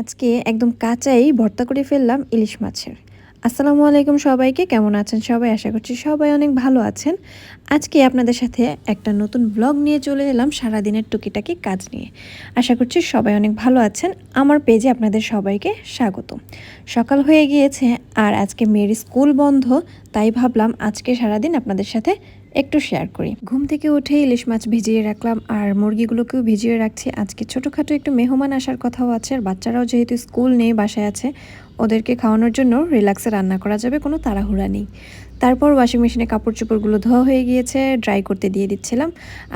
আজকে একদম কাঁচাই ভর্তা করে ফেললাম ইলিশ মাছের। আসসালামু আলাইকুম সবাইকে, কেমন আছেন সবাই? আশা করছি সবাই অনেক ভালো আছেন। আজকে আপনাদের সাথে একটা নতুন ব্লগ নিয়ে চলে এলাম সারাদিনের টুকিটাকি কাজ নিয়ে। আশা করছি সবাই অনেক ভালো আছেন। আমার পেজে আপনাদের সবাইকে স্বাগত সকাল হয়ে গিয়েছে আর আজকে মেয়ের স্কুল বন্ধ, তাই ভাবলাম আজকে সারাদিন আপনাদের সাথে একটু শেয়ার করি। ঘুম থেকে উঠে ইলিশ মাছ ভিজিয়ে রাখলাম, আর মুরগিগুলোকেও ভিজিয়ে রাখছি। আজকে ছোটোখাটো একটু মেহমান আসার কথাও আছে, আর বাচ্চারাও যেহেতু স্কুল নেই, বাসায় আছে, ওদেরকে খাওয়ানোর জন্য রিল্যাক্সে রান্না করা যাবে, কোনো তাড়াহুড়া নেই। তারপর ওয়াশিং মেশিনে কাপড় চোপড়গুলো ধোয়া হয়ে গিয়েছে ড্রাই করতে দিয়ে দিচ্ছিলাম,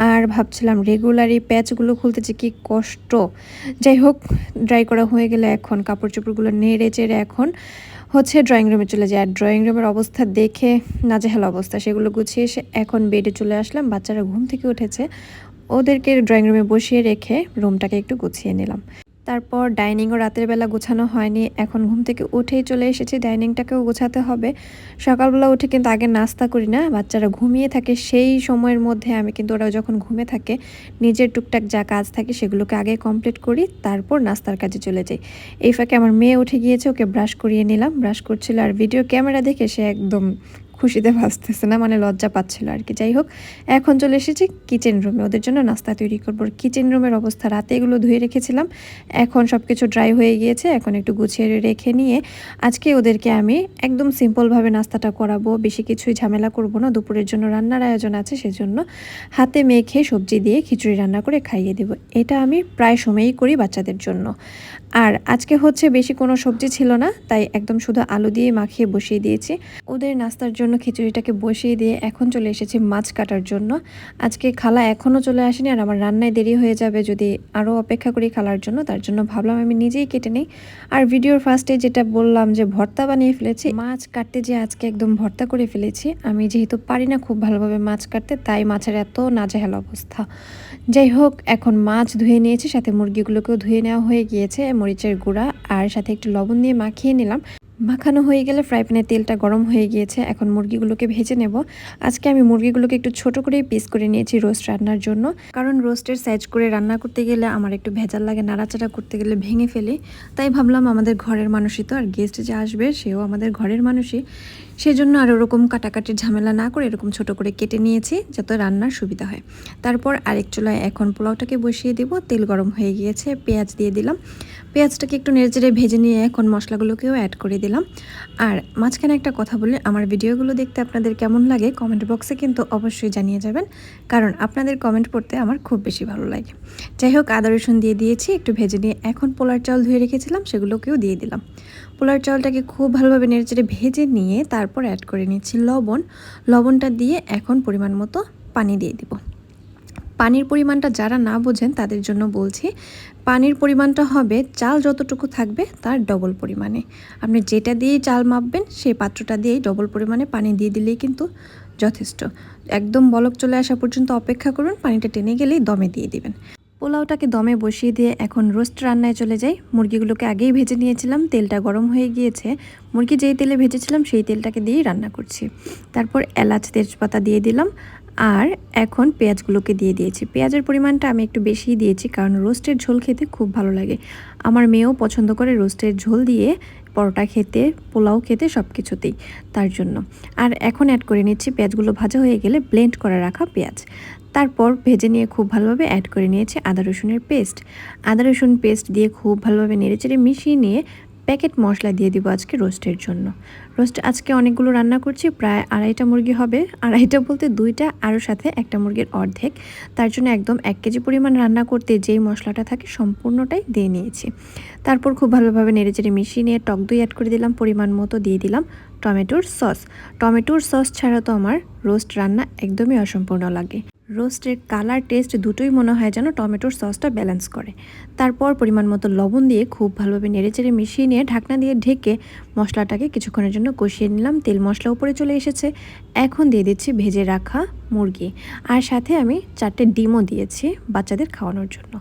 আর ভাবছিলাম রেগুলারই প্যাচগুলো খুলতে যে কী কষ্ট। যাই হোক ড্রাই করা হয়ে গেলে এখন কাপড় চোপড়গুলো নেড়ে চেড়ে এখন হচ্ছে ড্রয়িং রুমে চলে যায়। আর ড্রয়িং রুমের অবস্থা দেখে নাজেহাল অবস্থা। সেগুলো গুছিয়ে এসে এখন বেডে চলে আসলাম। বাচ্চারা ঘুম থেকে উঠেছে। ওদেরকে ড্রয়িং রুমে বসিয়ে রেখে রুমটাকে একটু গুছিয়ে নিলাম। তারপর ডাইনিংও রাতের বেলা গোছানো হয়নি। এখন ঘুম থেকে উঠেই চলে এসেছি, ডাইনিংটাকেও গোছাতে হবে। সকালবেলা উঠে কিন্তু আগে নাস্তা করি না, বাচ্চারা ঘুমিয়ে থাকে সেই সময়ের মধ্যে আমি কিন্তু ওরা যখন ঘুমে থাকে, নিজের টুকটাক যা কাজ থাকে সেগুলোকে আগে কমপ্লিট করি, তারপর নাস্তার কাজে চলে যাই। এই ফাঁকে আমার মেয়ে উঠে গিয়েছে, ওকে ব্রাশ করিয়ে নিলাম। ব্রাশ করছিল আর ভিডিও ক্যামেরা দেখে সে একদম খুশিতে ভাসতেছে না মানে লজ্জা পাচ্ছিল আর কি। যাই হোক, এখন চলে এসেছি কিচেন রুমে ওদের জন্য নাস্তা তৈরি করব। কিচেন রুমের অবস্থা, রাতে এগুলো ধুয়ে রেখেছিলাম। এখন সব কিছু ড্রাই হয়ে গিয়েছে, এখন একটু গুছিয়ে রেখে নিয়ে আজকে ওদেরকে আমি একদম সিম্পলভাবে নাস্তাটা করাবো। বেশি কিছুই ঝামেলা করব না, দুপুরের জন্য রান্নার আয়োজন আছে সেজন্য হাতে মেখে সবজি দিয়ে খিচুড়ি রান্না করে খাইয়ে দেব। এটা আমি প্রায় সময়ই করি বাচ্চাদের জন্য। আর আজকে হচ্ছে বেশি কোনো সবজি ছিল না, তাই একদম শুধু আলু দিয়ে মাখিয়ে বসিয়ে দিয়েছি। ওদের নাস্তার জন্য খিচুড়িটাকে বসিয়ে দিয়ে এখন চলে এসেছি মাছ কাটার জন্য। আজকে খালা এখনও চলে আসেনি আর আমার রান্নায় দেরি হয়ে যাবে যদি আরও অপেক্ষা করি খালার জন্য, তার জন্য ভাবলাম আমি নিজেই কেটে নিই। আর ভিডিওর ফার্স্টে যেটা বললাম যে ভর্তা বানিয়ে ফেলেছি, মাছ কাটতে যে আজকে একদম ভর্তা করে ফেলেছি, আমি যেহেতু পারি না খুব ভালোভাবে মাছ কাটতে, তাই মাছের এত নাজেহাল অবস্থা। যাই হোক, এখন মাছ ধুয়ে নিয়েছি, সাথে মুরগিগুলোকেও ধুয়ে নেওয়া হয়ে গিয়েছে, মরিচের গুঁড়া আর সাথে একটু লবণ দিয়ে মাখিয়ে নিলাম। মাখানো হয়ে গেলে ফ্রাই প্যানের তেলটা গরম হয়ে গিয়েছে, এখন মুরগিগুলোকে ভেজে নেব। আজকে আমি মুরগিগুলোকে একটু ছোট করে পিস করে নিয়েছি রোস্ট রান্নার জন্য। কারণ রোস্টের সাইজ করে রান্না করতে গেলে আমার একটু ভেজাল লাগে, নাড়াচাড়া করতে গেলে ভেঙে ফেলি। তাই ভাবলাম আমাদের ঘরের মানুষই তো আর গেস্ট যে আসবে, সেও আমাদের ঘরের মানুষই। সেজন্য আর ওরকম কাটাকাটির ঝামেলা না করে এরকম ছোট করে কেটে নিয়েছি যাতে রান্নার সুবিধা হয়। তারপর আরেক চুলায় এখন পোলাওটাকে বসিয়ে দিব। তেল গরম হয়ে গিয়েছে, পেঁয়াজ দিয়ে দিলাম। পেঁয়াজটাকে একটু নেড়েচেড়ে ভেজে নিয়ে এখন মশলাগুলোকেও অ্যাড করে দিলাম। আর মাঝখানে একটা কথা বলি, আমার ভিডিওগুলো দেখতে আপনাদের কেমন লাগে কমেন্ট বক্সে কিন্তু অবশ্যই জানিয়ে যাবেন। কারণ আপনাদের কমেন্ট পড়তে আমার খুব বেশি ভালো লাগে। যাই হোক, আদা রসুন দিয়ে দিয়েছি, একটু ভেজে নিয়ে এখন পোলার চাল ধুয়ে রেখেছিলাম, সেগুলোকেও দিয়ে দিলাম। পোলার চালটাকে খুব ভালোভাবে নেড়েচেড়ে ভেজে নিয়ে তারপর অ্যাড করে নিচ্ছি লবণ। লবণটা দিয়ে এখন পরিমাণ মতো পানি দিয়ে দিব। পানির পরিমাণটা যারা না বোঝেন তাদের জন্য বলছি, পানির পরিমাণটা হবে চাল যতটুকু থাকবে তার ডবল পরিমাণে। আপনি যেটা দিয়েই চাল মাপবেন সেই পাত্রটা দিয়েই ডবল পরিমাণে পানি দিয়ে দিলেই কিন্তু যথেষ্ট। একদম বলক চলে আসা পর্যন্ত অপেক্ষা করুন, পানিটা টেনে গেলেই দমে দিয়ে দিবেন। পোলাওটাকে দমে বসিয়ে দিয়ে এখন রোস্ট রান্নায় চলে যাই। মুরগিগুলোকে আগেই ভেজে নিয়েছিলাম, তেলটা গরম হয়ে গিয়েছে। মুরগি যেই তেলে ভেজেছিলাম, সেই তেলটাকে দিয়েই রান্না করছি। তারপর এলাচ, তেজপাতা দিয়ে দিলাম আর এখন পেঁয়াজগুলোকে দিয়ে দিয়েছি। পেঁয়াজের পরিমাণটা আমি একটু বেশিই দিয়েছি কারণ রোস্টের ঝোল খেতে খুব ভালো লাগে। আমার মেয়েও পছন্দ করে রোস্টের ঝোল দিয়ে পরোটা খেতে, পোলাও খেতে সব কিছুতেই তার জন্য। আর এখন অ্যাড করে নিচ্ছি পেঁয়াজগুলো ভাজা হয়ে গেলে ব্লেন্ড করে রাখা পেঁয়াজ। তারপর ভেজে নিয়ে খুব ভালোভাবে অ্যাড করে নিয়েছি আদা রসুনের পেস্ট আদা রসুন পেস্ট দিয়ে খুব ভালোভাবে নেড়েচেড়ে মিশিয়ে নিয়ে প্যাকেট মশলা দিয়ে দিব আজকে রোস্টের জন্য। রোস্ট আজকে অনেকগুলো রান্না করছি, প্রায় আড়াইটা মুরগি হবে। আড়াইটা বলতে দুইটা, আরও সাথে একটা মুরগির অর্ধেক। তার জন্য একদম এক কেজি পরিমাণ রান্না করতে যেই মশলাটা থাকে সম্পূর্ণটাই দিয়ে নিয়েছি। তারপর খুব ভালোভাবে নেড়েচেড়ে মিশিয়ে নিয়ে টক দই অ্যাড করে দিলাম, পরিমাণ মতো দিয়ে দিলাম। টমেটোর সস। টমেটোর সস ছাড়া তো আমার রোস্ট রান্না একদমই অসম্পূর্ণ লাগে। রোস্টের কালার টেস্ট দুটোই মনে হয় যেন টমেটোর সসটা ব্যালেন্স করে। তারপর পরিমাণ মতো লবণ দিয়ে খুব ভালোভাবে নেড়েচেড়ে মিশিয়ে নিয়ে ঢাকনা দিয়ে ঢেকে মশলাটাকে কিছুক্ষণের জন্য কষিয়ে নিলাম। তেল মশলা উপরে চলে এসেছে। এখন দিয়ে দিচ্ছি ভেজে রাখা মুরগি। আর সাথে আমি চারটে ডিমও দিয়েছি বাচ্চাদের খাওয়ানোর জন্য।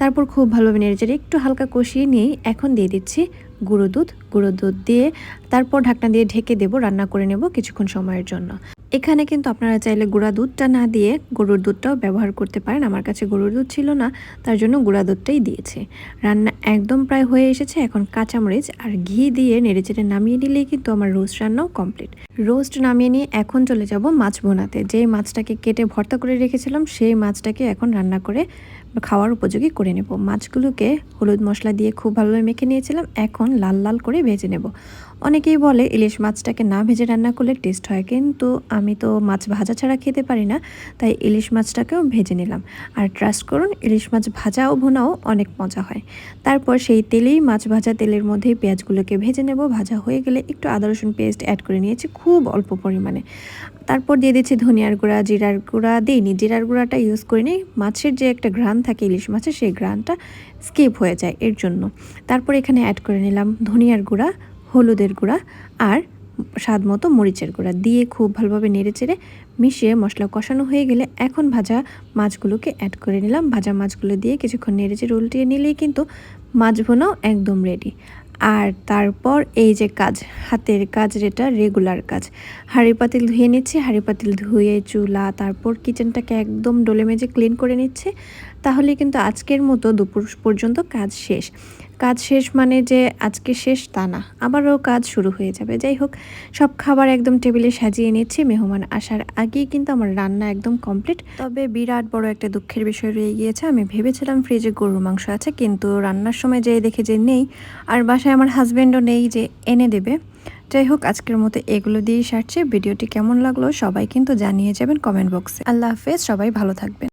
তারপর খুব ভালোভাবে নেড়েচেড়ে একটু হালকা কষিয়ে নিয়েই এখন দিয়ে দিচ্ছি গুঁড়ো দুধ গুঁড়ো দুধ দিয়ে তারপর ঢাকনা দিয়ে ঢেকে দেবো, রান্না করে নেব কিছুক্ষণ সময়ের জন্য। এখানে কিন্তু আপনারা চাইলে গুঁড়া দুধটা না দিয়ে গরুর দুধটাও ব্যবহার করতে পারেন। আমার কাছে গরুর দুধ ছিল না, তার জন্য গুঁড়া দুধটাই দিয়েছে। রান্না একদম প্রায় হয়ে এসেছে, এখন কাঁচামরিচ আর ঘি দিয়ে নেড়েচেড়ে নামিয়ে নিলেই কিন্তু আমার রোস্ট রান্নাও কমপ্লিট। রোস্ট নামিয়ে নিয়ে এখন চলে যাব মাছ বোনাতে যেই মাছটাকে কেটে ভর্তা করে রেখেছিলাম, সেই মাছটাকে এখন রান্না করে খাওয়ার উপযোগী করে নেব। মাছগুলোকে হলুদ মশলা দিয়ে খুব ভালোভাবে মেখে নিয়েছিলাম। এখন লাল লাল করে ভেজে নেব। অনেকেই বলে ইলিশ মাছটাকে না ভেজে রান্না করলে টেস্ট হয়, কিন্তু আমি তো মাছ ভাজা ছাড়া খেতে পারি না, তাই ইলিশ মাছটাকেও ভেজে নিলাম। আর ট্রাস্ট করুন, ইলিশ মাছ ভাজা ও ভুনাও অনেক মজা হয়। তারপর সেই তেলেই মাছ ভাজা তেলের মধ্যেই পেঁয়াজগুলোকে ভেজে নেব। ভাজা হয়ে গেলে একটু আদা রসুন পেস্ট অ্যাড করে নিয়েছি খুব অল্প পরিমাণে। তারপর দিয়ে দিচ্ছি ধনিয়ার গুঁড়া, জিরার গুঁড়া, দিইনি, জিরার গুঁড়াটা ইউজ করিনি মাছের যে একটা ঘ্রাণ থাকে ইলিশ মাছের সেই ঘ্রাণটা স্কিপ হয়ে যায় এর জন্য। তারপর এখানে অ্যাড করে নিলাম ধনিয়ার গুঁড়া, হলুদের গুঁড়া আর স্বাদ মতো মরিচের গুঁড়া দিয়ে খুব ভালোভাবে নেড়ে চেড়ে মিশিয়ে মশলা কষানো হয়ে গেলে এখন ভাজা মাছগুলোকে অ্যাড করে নিলাম। ভাজা মাছগুলো দিয়ে কিছুক্ষণ নেড়ে চেড়ে উল্টিয়ে নিলেই কিন্তু মাছ ভোনাও একদম রেডি আর তারপর এই যে কাজ, হাতের কাজ যেটা রেগুলার কাজ। হাঁড়ি পাতিল ধুয়ে নিচ্ছে, হাঁড়ি পাতিল ধুয়ে, চুলা, তারপর কিচেনটাকে একদম ডোলে মেজে ক্লিন করে নিচ্ছে। তাহলে কিন্তু আজকের মতো দুপুর পর্যন্ত কাজ শেষ। কাজ শেষ মানে যে আজকে শেষ তা না, আবারও কাজ শুরু হয়ে যাবে। যাই হোক, সব খাবার একদম টেবিলে সাজিয়ে নিচ্ছি। মেহমান আসার আগেই কিন্তু আমার রান্না একদম কমপ্লিট। তবে বিরাট বড় একটা দুঃখের বিষয় রয়ে গিয়েছে। আমি ভেবেছিলাম ফ্রিজে গরুর মাংস আছে, কিন্তু রান্নার সময় যেয়ে দেখে যে নেই। আর বাসায় আমার হাজব্যান্ডও নেই যে এনে দেবে। যাই হোক, আজকের মতো এগুলো দিয়েই সারছে। ভিডিওটি কেমন লাগল সবাই কিন্তু জানিয়ে যাবেন কমেন্ট বক্সে। আল্লাহ হাফেজ, সবাই ভালো থাকবেন।